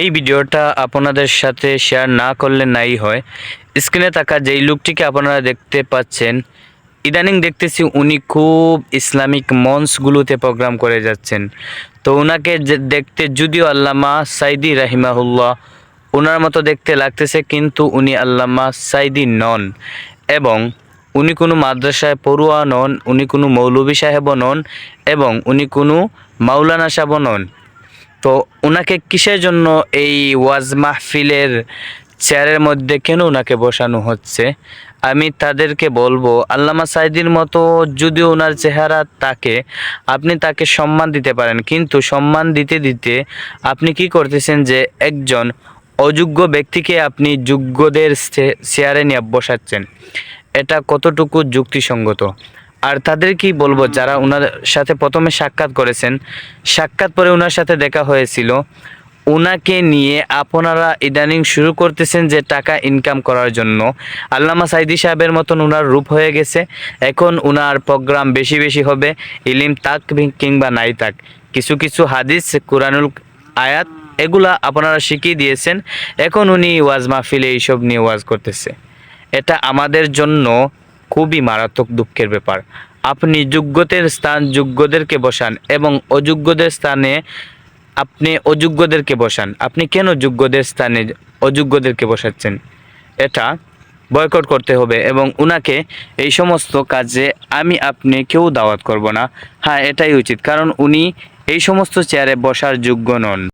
এই ভিডিওটা আপনাদের সাথে শেয়ার না করলে নাই হয়। স্ক্রিনে থাকা যেই লোকটিকে আপনারা দেখতে পাচ্ছেন, ইদানিং দেখতেছি উনি খুব ইসলামিক মঞ্চগুলোতে প্রোগ্রাম করে যাচ্ছেন। তো ওনাকে দেখতে যদিও আল্লামা সাইদি রাহিমাহুল্লাহ ওনার মতো দেখতে লাগতেছে কিন্তু উনি আল্লামা সাইদি নন। এবং উনি কোনো মাদ্রাসায় পড়ুয়া নন, উনি কোনো মৌলবী সাহেব নন, এবং উনি কোনো মাওলানা সাহেবও নন। তো ওনাকে কিসের জন্য এই ওয়াজ মাহফিলের চেয়ারের মধ্যে কেন ওনাকে বসানো হচ্ছে? আমি তাদেরকে বলব, আল্লামা সাইদির মতো যদিও ওনার চেহারা তাকে, আপনি তাকে সম্মান দিতে পারেন। কিন্তু সম্মান দিতে দিতে আপনি কি করতেছেন যে একজন অযোগ্য ব্যক্তিকে আপনি যোগ্যদের চেয়ারে নিয়ে বসাচ্ছেন? এটা কতটুকু যুক্তিসঙ্গত? আর তাদের কি বলব, যারা ওনার সাথে প্রথমে সাক্ষাৎ করেছেন, সাক্ষাৎ পরে ওনার সাথে দেখা হয়েছিল ওনাকে নিয়ে আপনারা ইদানিং শুরু করতেছেন যে টাকা ইনকাম করার জন্য। আল্লামা সাইদি সাহেবের মতন ওনার রূপ হয়ে গেছে। এখন ওনার প্রোগ্রাম বেশি বেশি হবে, ইলিম তাক কিংবা নাই তাক। কিছু কিছু হাদিস, কোরআনুল আয়াত, এগুলা আপনারা শিখিয়ে দিয়েছেন। এখন উনি ওয়াজ মাহফিলে এইসব নিয়ে ওয়াজ করতেছে। এটা আমাদের জন্য খুবই মারাত্মক দুঃখের ব্যাপার। আপনি যোগ্যদের স্থান যোগ্যদেরকে বসান এবং অযোগ্যদের স্থানে আপনি অযোগ্যদেরকে বসান। আপনি কেন যোগ্যদের স্থানে অযোগ্যদেরকে বসাচ্ছেন? এটা বয়কট করতে হবে এবং উনাকে এই সমস্ত কাজে আমি আপনি কেউ দাওয়াত করব না। হ্যাঁ এটাই উচিত। কারণ উনি এই সমস্ত চেয়ারে বসার যোগ্য নন।